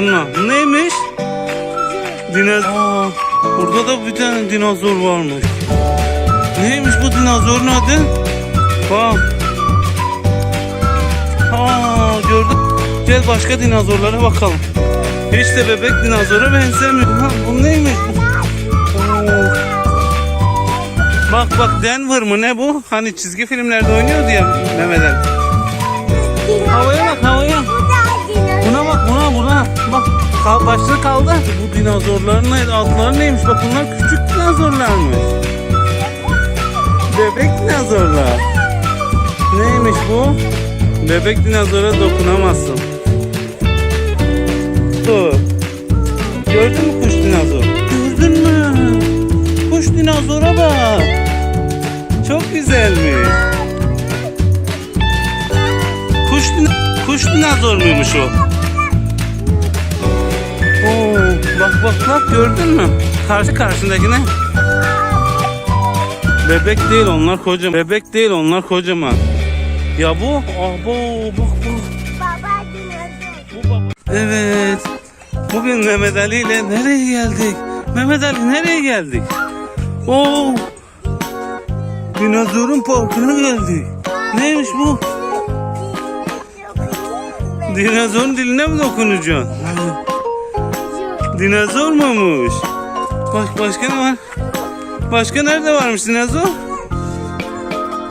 dokunma. Neymiş? Dinozor. Burada da bir tane dinozor varmış. Neymiş bu dinozorun adı? Bak. Aa gördüm. Gel başka dinozorlara bakalım. Hiç de bebek dinozora benzemiyor. Ha, bu neymiş? Oo. Bak bak Denver mı ne bu? Hani çizgi filmlerde oynuyordu ya Ali. Havaya bak kal, başlığı kaldı. Bu dinozorların adları neymiş? Bak bunlar küçük dinozorlarmış. Bebek dinozorlar. Neymiş bu? Bebek dinozora dokunamazsın. Dur. Gördün mü kuş dinozor? Gördün mü? Kuş dinozora bak. Çok güzelmiş. Kuş, din- kuş dinozor muymuş o? Bak bak bak gördün mü? Karşı karşındakine. Bebek değil onlar kocaman. Bebek değil onlar kocaman. Ya bu, ah bu, bak bu. Bu baba. Evet. Bugün Mehmet Ali ile nereye geldik? Mehmet Ali nereye geldik? Oo. Dinozorun parkına geldik. Neymiş bu? Dinozorun diline mi dokunacaksın? Dinozor muymuş? Bak başka ne var? Başka nerede varmış dinozor?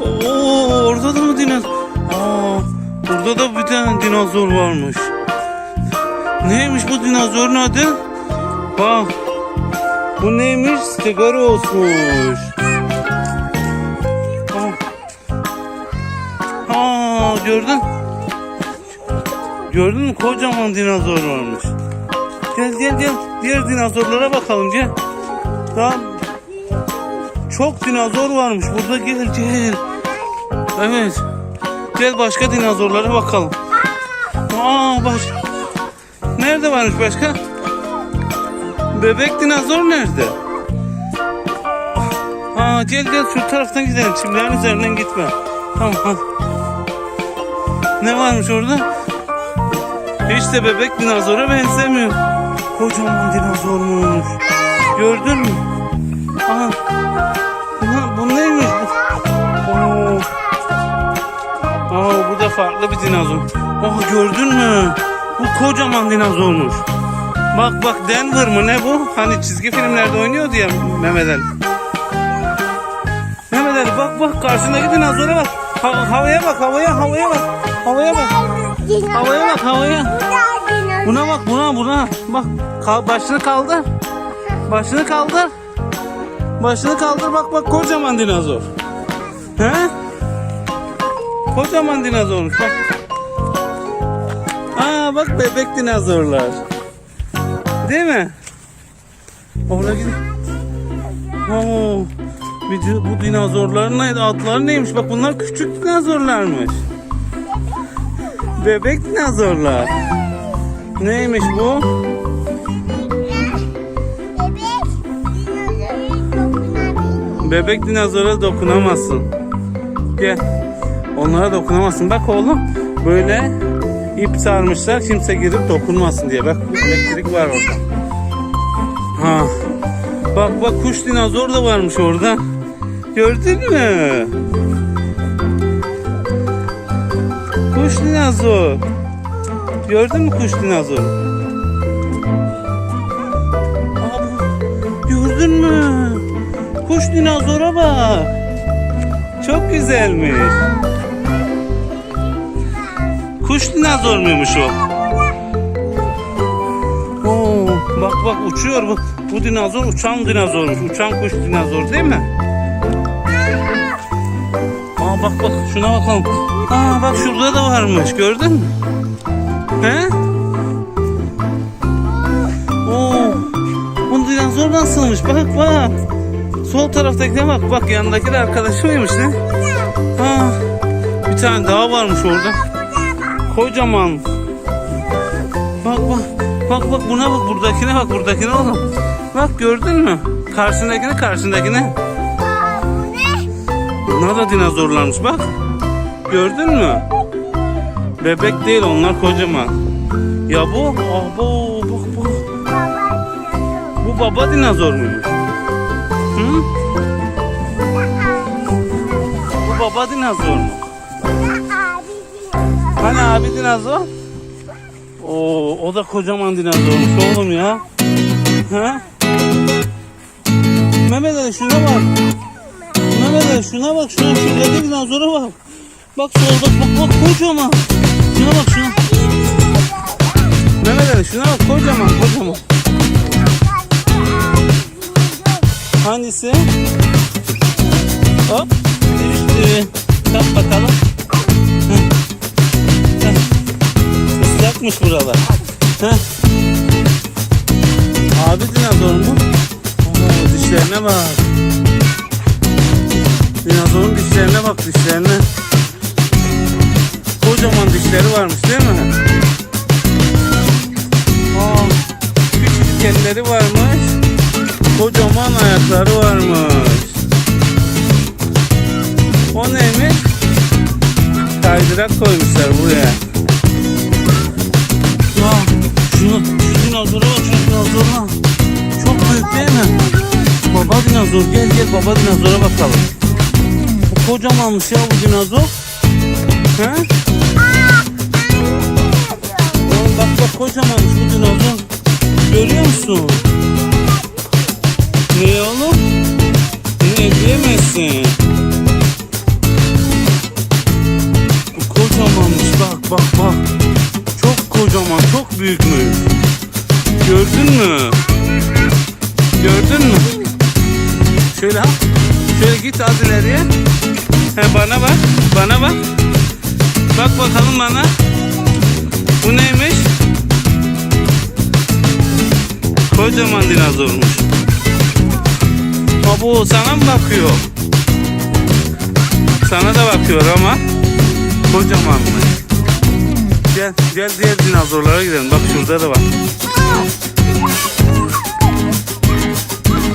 Oo orada da mı dinozor? Aa, burada da bir tane dinozor varmış. Neymiş bu dinozorun adı? Bak. Bu neymiş? Stegosaurus'muş. Aa. Aa gördün? Gördün mü? Kocaman dinozor varmış. Gel gel gel. Diğer dinozorlara bakalım gel. Daha çok dinozor varmış burada gel gel. Evet. Gel başka dinozorlara bakalım. Aa baş. Nerede varmış başka? Bebek dinozor nerede? Aa gel gel şu taraftan gidelim. Çimlerin üzerinden gitme. Tamam hadi. Ne varmış orada? Hiç de bebek dinozora benzemiyor. Kocaman dinozormuş. Gördün mü? Aha. Bu, bu neymiş? Bu? Oo. Aa, bu da farklı bir dinozor. Aa, gördün mü? Bu kocaman dinozormuş. Bak bak Denver mı ne bu? Hani çizgi filmlerde oynuyordu ya Mehmet Ali. Mehmet Ali bak bak karşındaki dinozora bak. Ha- havaya bak havaya havaya bak. Havaya bak. Havaya bak havaya. Buna buna. Bak kal, başını kaldır. Başını kaldır. Başını kaldır bak bak kocaman dinozor. He? Kocaman dinozormuş bak. Aa bak bebek dinozorlar. Değil mi? Oraya gidin. Oo. Bu dinozorların? Adları neymiş? Bak bunlar küçük dinozorlarmış. Bebek dinozorlar. Neymiş bu? Bebek dinozora dokunamazsın. Gel. Onlara dokunamazsın. Bak oğlum böyle ip sarmışlar kimse girip dokunmasın diye. Bak elektrik var orada. Ha. Bak bak kuş dinozor da varmış orada. Gördün mü? Kuş dinozor. Gördün mü kuş dinozor? Aa, bu- Gördün mü? Kuş dinozora bak. Çok güzelmiş. Kuş dinozor muymuş o? Oo, bak bak uçuyor bu. Bu dinozor uçan dinozormuş. Uçan kuş dinozor değil mi? Aa bak bak şuna bakalım. Aa bak şurada da varmış gördün mü? He? Oo. Bu dinozor nasılmış? Bak bak. Sol taraftakine bak. Bak yanındaki de arkadaşı mıymış ne? Ha. Bir tane daha varmış orada. Kocaman. Bak bak. Bak bak buna bak buradakine bak buradakine oğlum. Bak gördün mü? Karşındakine karşındakine. Bunlar da dinozorlarmış bak. Gördün mü? Bebek değil onlar kocaman. Ya bu, ah bu, Bu baba dinozor muymuş? Hı? Bu baba dinozor mu? Hani abi dinozor? Oo, o da kocaman dinozormuş oğlum ya. Ha? Mehmet Ali şuna bak. Mehmet Ali şuna bak. Şuna şuradaki dinozora bak. Bak solda bak bak kocaman. Şuna bak şuna. Mehmet Ali şuna bak kocaman kocaman. Hangisi? Hop. Düştü. Tak bakalım. Islakmış buralar. Heh. Abi dinozor mu? Oo, dişlerine bak. Dinozorun dişlerine bak dişlerine. Kocaman dişleri varmış değil mi? Aa, küçük elleri varmış. Kocaman ayakları varmış. O neymiş? Kaydırak koymuşlar buraya. Ya şunu, şu dinozora bak şu dinozora. Çok büyük değil mi? Baba dinozor gel gel baba dinozora bakalım. Bu kocamanmış ya bu dinozor. He? Kocamanmış bu dinozor. Görüyor musun? Ne oğlum? Beni ekleyemezsin. Bu kocamanmış bak bak bak. Çok kocaman çok büyükmüş. Gördün mü? Gördün mü? Şöyle ha. Şöyle git az ileriye. He bana bak. Bana bak. Bak bakalım bana. Bu neymiş? Kocaman dinozormuş. Ha bu sana mı bakıyor? Sana da bakıyor ama kocamanmış. Gel, gel diğer dinozorlara gidelim. Bak şurada da var.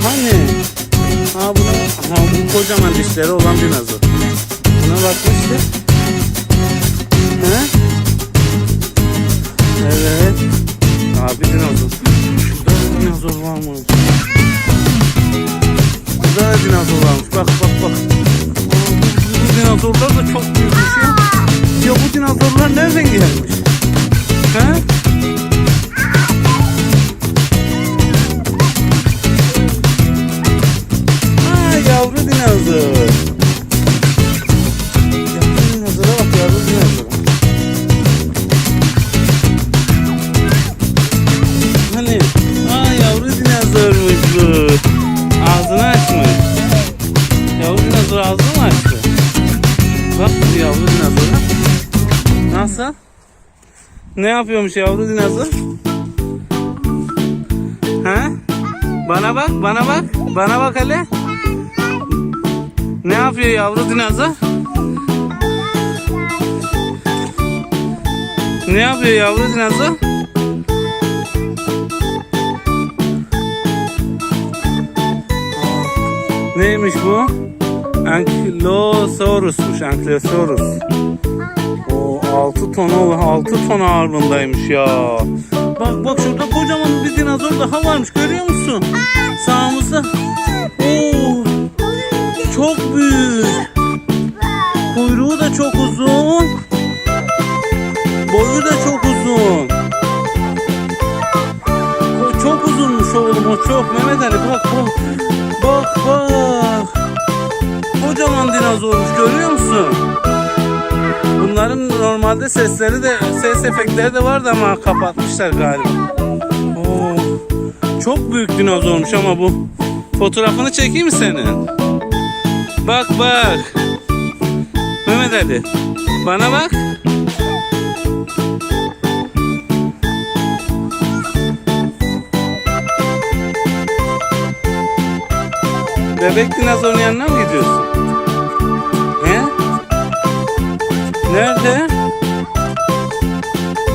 Hani? Ha buna, ha bu kocaman dişleri olan dinozor. Buna bakmıştık. He? Evet. Abi dinozor. Dinozor varmış. Burada da dinozor varmış. Bak bak bak. Bu, dinozorlar da çok büyükmüş ya. Ya bu dinozorlar nereden gelmiş? He? Nasıl? Ne yapıyormuş yavru dinozor? Ha? Bana bak, bana bak. Bana bak hele. Ne yapıyor yavru dinozor? Ne yapıyor yavru dinozor? Neymiş bu? Ankylosaurus'muş, Ankylosaurus. O 6 ton, 6 ton ağırlığındaymış ya. Bak bak şurada kocaman bir dinozor daha varmış görüyor musun? Sağımızda. Oo, çok büyük. Kuyruğu da çok uzun. Boyu da çok uzun. O çok uzunmuş oğlum o çok. Mehmet Ali bak bak. Bak bak. Kocaman dinozormuş görüyor musun? Bunların normalde sesleri de ses efektleri de vardı ama kapatmışlar galiba. Oo, çok büyük dinozormuş ama bu. Fotoğrafını çekeyim mi senin? Bak bak. Mehmet Ali. Bana bak. Bebek dinozorun yanına mı gidiyorsun? Nerede?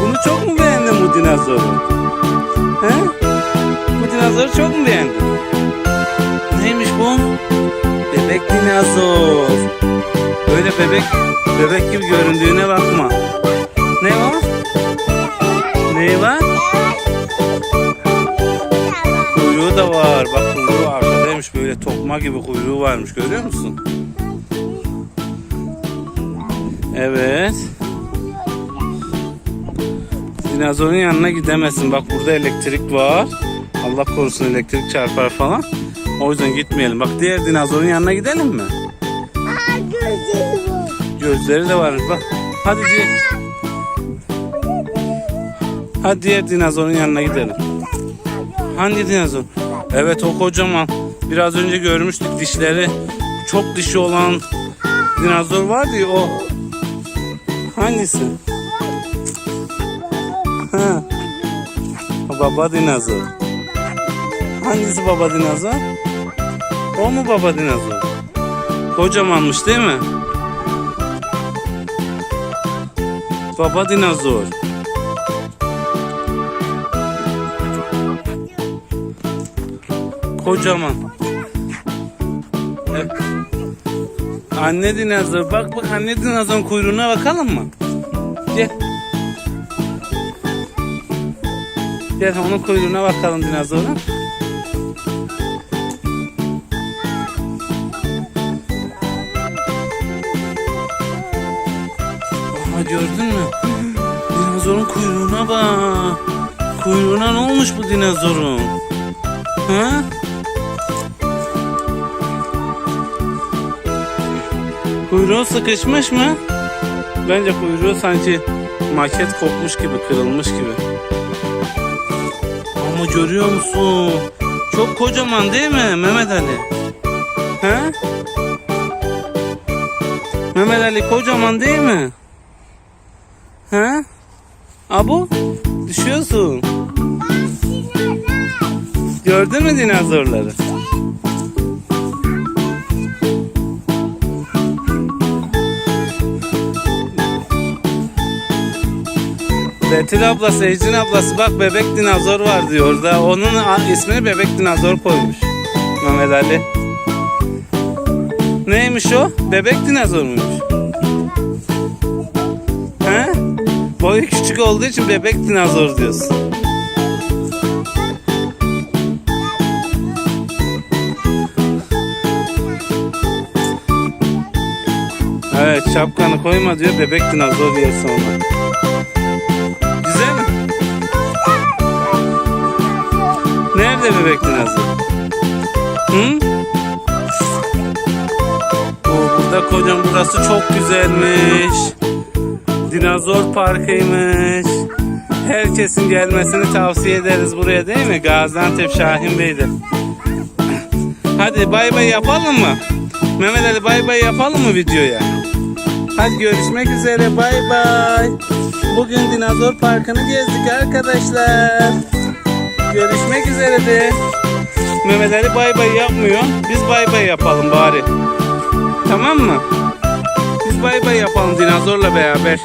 Bunu çok mu beğendin bu dinozoru? He? Bu dinozoru çok mu beğendin? Neymiş bu? Bebek dinozor. Öyle bebek bebek gibi göründüğüne bakma. Ne var? Ne var? Kuyruğu da var. Lokma gibi kuyruğu varmış görüyor musun? Evet. Dinozorun yanına gidemezsin. Bak burada elektrik var. Allah korusun elektrik çarpar falan. O yüzden gitmeyelim. Bak diğer dinozorun yanına gidelim mi? Aa gözleri bu. Gözleri de varmış bak. Hadi diğer, hadi diğer dinozorun yanına gidelim. Hangi dinozor? Evet o kocaman. Biraz önce görmüştük dişleri çok dişi olan dinozor vardı ya o. Hangisi? Ha. Baba dinozor. Hangisi baba dinozor? O mu baba dinozor? Kocamanmış değil mi? Baba dinozor. Kocaman. Evet. Anne dinozor. Bak bak anne dinozorun kuyruğuna bakalım mı? Gel. Gel onun kuyruğuna bakalım dinozorun. Aha gördün mü? Dinozorun kuyruğuna bak. Kuyruğuna ne olmuş bu dinozorun? Ha? Kuyruğu sıkışmış mı? Bence kuyruğu sanki maket kopmuş gibi, kırılmış gibi. Ama görüyor musun? Çok kocaman değil mi Mehmet Ali? He? Mehmet Ali kocaman değil mi? He? Abu? Düşüyorsun. Gördün mü dinozorları? Betül ablası, Ecrin ablası bak bebek dinozor var diyor da onun ismini bebek dinozor koymuş Mehmet Ali. Neymiş o? Bebek dinozor muymuş? He? Boyu küçük olduğu için bebek dinozor diyorsun. Evet şapkanı koyma diyor bebek dinozor diyor sonra. Nerede bebek dinozor? Hı? Burada kocam burası çok güzelmiş. Dinozor parkıymış. Herkesin gelmesini tavsiye ederiz buraya değil mi? Gaziantep Şahin Bey'de. Hadi bay bay yapalım mı? Mehmet Ali bay bay yapalım mı videoya? Hadi görüşmek üzere bay bay. Bugün dinozor parkını gezdik arkadaşlar. Görüşmek üzere de. Mehmet Ali bay bay yapmıyor. Biz bay bay yapalım bari. Tamam mı? Biz bay bay yapalım dinozorla beraber.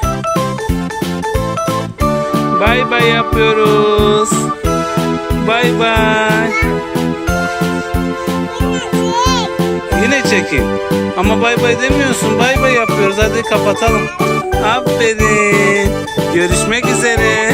Bay bay yapıyoruz. Bay bay. Yine çekin. Ama bay bay demiyorsun. Bay bay yapıyoruz. Hadi kapatalım. Aferin. Görüşmek üzere.